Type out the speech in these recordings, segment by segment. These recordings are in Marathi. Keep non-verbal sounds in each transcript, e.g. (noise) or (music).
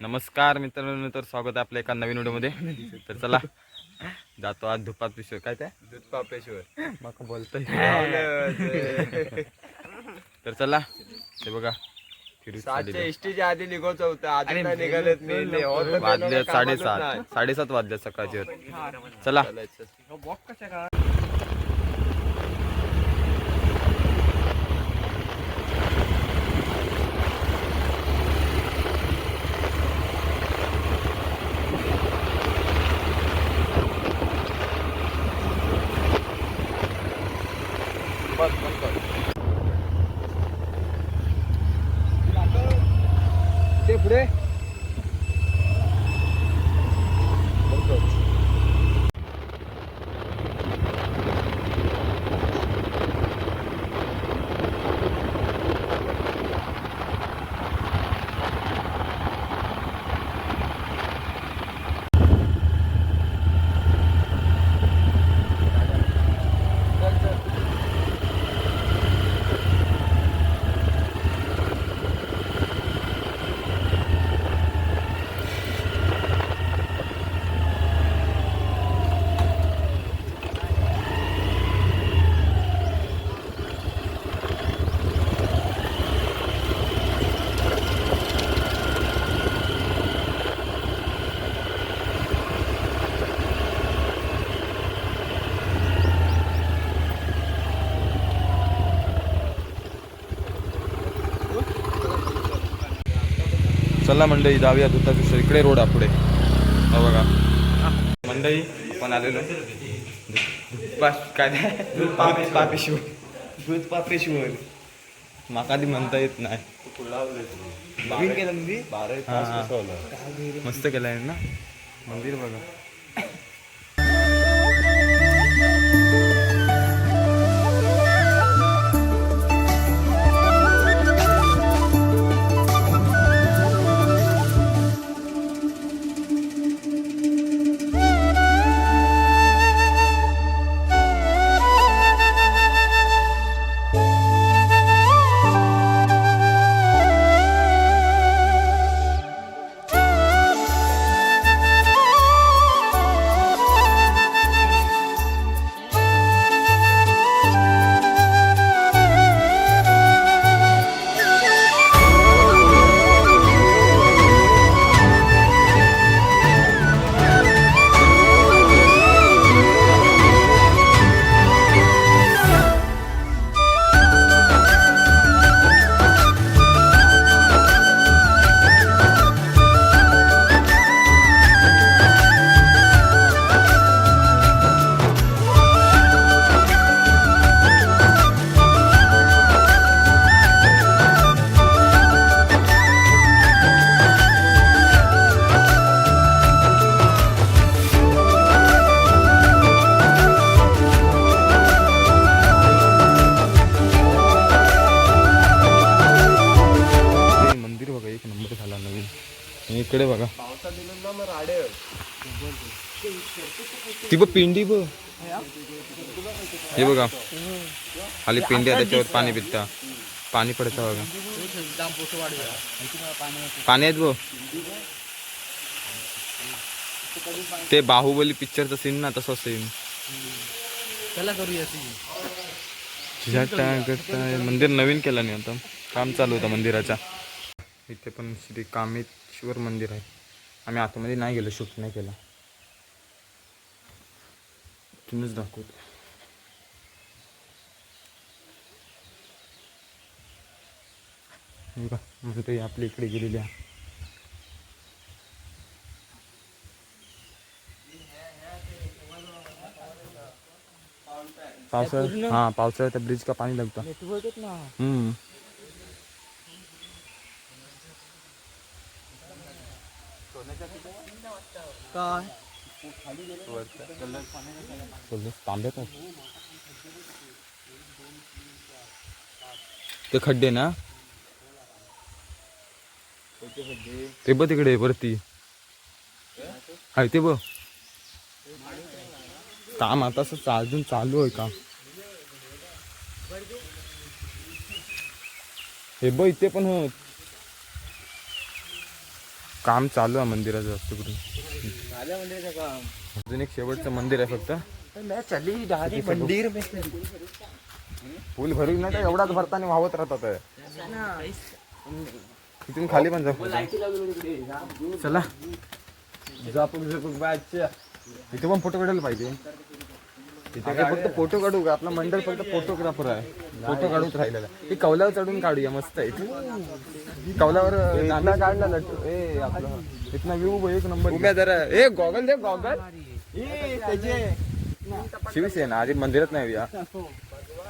नमस्कार मित्रांनो तर स्वागत आहे आपल्या एका नवीन व्हिडिओमध्ये. तर चला जातो आज धुपात पिशवी काय ते? पापेश्वर मग बोलतोय. (laughs) तर चला ते बघा फिरू चाललेलो. एसटीच्या आधी निघायचं होतं आधी निघालेत मी वाजले साडेसात. नाही. साडेसात वाजले सकाळचे चला. चालायचं. ते चला मंडळी जाऊया दुधा पिशवी इकडे रोड आहे पुढे. हो बघा. मंडळी आपण आलेलो. काय दूध पापेश्वर दूध पापेश्वर माका ती म्हणता येत नाही. केलं. मस्त केलंय ना? मंदिर बघा. इकडे बघा. ती बघ पिंडी बघ हे बघा. खाली पिंडी आहे त्याच्यावर पाणी पिता पाणी पडतं बघा. पाणी आहेत बघ. ते बाहुबली पिक्चरचं सीन ना तसं सीन त्याला करूया मंदिर नवीन केलं नाही आता. काम चालू होतं मंदिराच्या इथे पण श्री कामेश्वर मंदिर आहे. आम्ही आतमध्ये नाही गेलो शूट नाही केला. तुम्हीच दाखवतो. बघा, मंडळी आपल्या इकडे गेलेली आहे. पावसाळ्यात हा पावसाळ्यात त्या ब्रिज का पाणी लागतं नेटवर्कच ना हम्म काय? बोललो, तांब्यात ते खड्डे ना? ते ब तिकडे वरती. आहे ते बघ. काम आता असं अजून चालू आहे काम. हे ब इथे पण होत काम चालू आहे मंदिराचं जास्त अजून एक शेवटचं मंदिर आहे फक्त. मंदिर. फुल भरून तर एवढाच भरताना वाहत राहतात. तिथून खाली पण जाऊ चला. इथे पण फोटो काढायला पाहिजे. तिथे फक्त फोटो काढू का? आपला मंडळ फक्त फोटोग्राफर आहे. फोटो काढूच राहिलेला ही कौलावर चढून काढूया मस्त आहे. कौलावर दांडा काढला लट्टू ए आपलं. इथला व्ह्यू एक नंबर. उभ्या जरा. ए गॉगल दे गॉगल शिवसेना आधी मंदिरात नाही या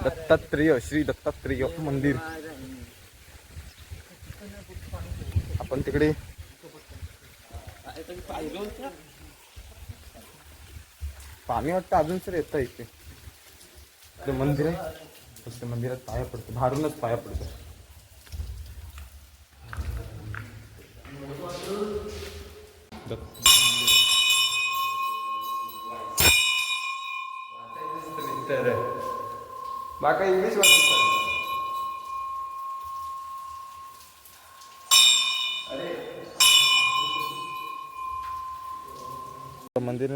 दत्तात्रेय श्री दत्तात्रेय मंदिर. आपण तिकडे पाणी वाटतं अजून सर येतं इथे. ते मंदिर आहे. फक्त मंदिरात पाया पडतो. बाहेरूनच पाया पडतो. दत्त बाका इंग्लिश वाटत मंदिर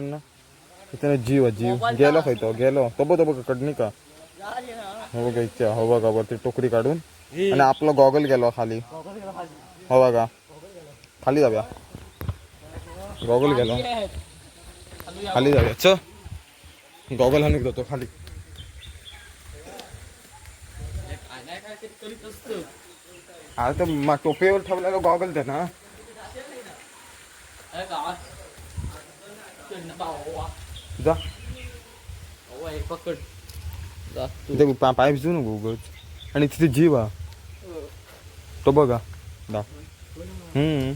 ना इथे जीव जीव गेलो खाय तो गेलो तो बघ तो बघ का हो बघा इच्छा हो बघा वरती टोकरी काढून आणि आपला गॉगल गेलो खाली हो बघा खाली जाऊया गॉगल गेलो खाली जाऊया च गॉगल हा निघतो खाली अरे तर मा- टोपीवर ठेवलेला गॉगल ते ना जा. पकड. पा- पाय भिजू नको उगाच. आणि तिथे जीव हा तो बघा. दा हम्म.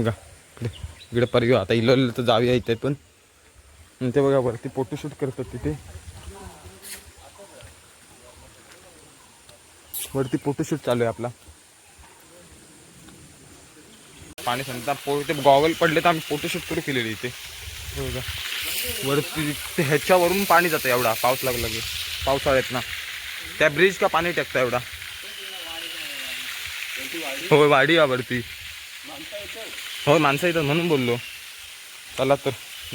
बघा. इकडे इकडे पर्यो आता इलो तर जाऊया इथे पण. ते बघा वरती फोटोशूट करतात तिथे. वरती फोटोशूट चालू आहे आपला. पाणी सांगता. ते गॉगल पडले तर आम्ही फोटोशूट करू केलेली इथे. हो वरती ते ह्याच्यावरून पाणी जातं एवढा. पाऊस लागला की. पावसाळ्यात ना. त्या ब्रिज का पाणी टाकतं एवढा? हो वाडी आवडती हो माणसं येतात म्हणून बोललो. चला तर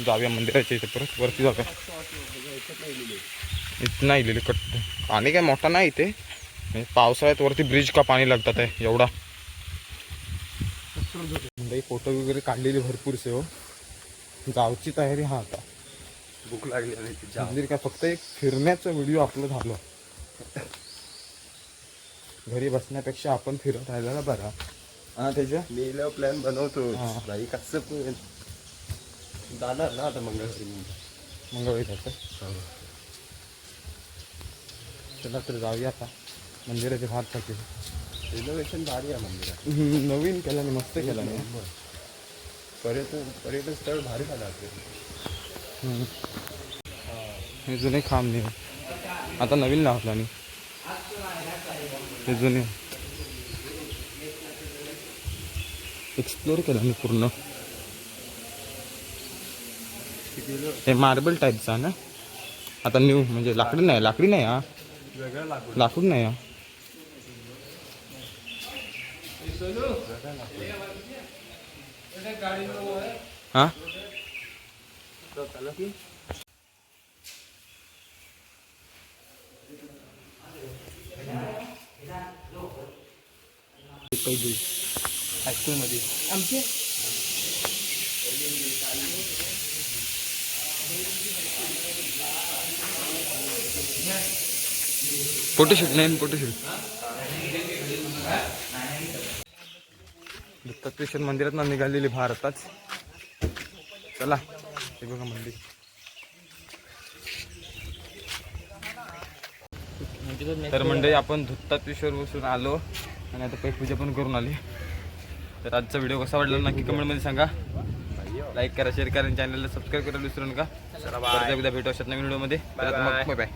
जाऊया मंदिराच्या इथे परत. वरती जाऊया. इथं नाही लिहिले कट. पाणी काय मोठा नाही इथे. पावसाळ्यात वरती ब्रिज का पाणी लागतात आहे? एवढा. म्हणजे फोटो वगैरे काढलेले भरपूर से हो. गावची तयारी हा आता. भूक लागली आणि मंदिर काय फक्त एक फिरण्याचा व्हिडिओ आपलं झालं. घरी बसण्यापेक्षा आपण फिरत राहिला बरा. हा त्याच्या मी प्लॅन बनवतो. हा. भाई कसं पण. जाणार ना आता मंगळवारी मी. मंगळवारी जायचं चला तर जाऊया आता. मंदिराचे भात टाकेल रिनोव्हेशन भारी आहे मंदिरात. नवीन केल्याने मस्त केल्याने पर्यटन पर्यटन स्थळ भारी झालं असेल हे जुने खांब नाही. आता नवीन लावला आणि. हे जुने. एक्सप्लोर केलं मी पूर्ण. हे मार्बल टाईपचा ना. आता न्यू म्हणजे लाकडी नाही लाकडी नाही हा. वेगळं लागू. लाकूड नाही हा. हा? फोटोशूट नाही फोटोशूट। दत्तात्रेश्वर मंदिरात ना निघालेली भारतात चला हे बघा मंदिर. तर मंडळी आपण दत्तात्रेश्वर बसून आलो आणि आता काही पूजा पण करून आली. तर आजचा व्हिडिओ कसा वाटला नक्की कमेंटमध्ये सांगा. लाईक करा शेअर करा आणि चॅनलला सबस्क्राईब करायला विसरू नका. परत एकदा भेटू शकत नवीन व्हिडिओमध्ये. बाय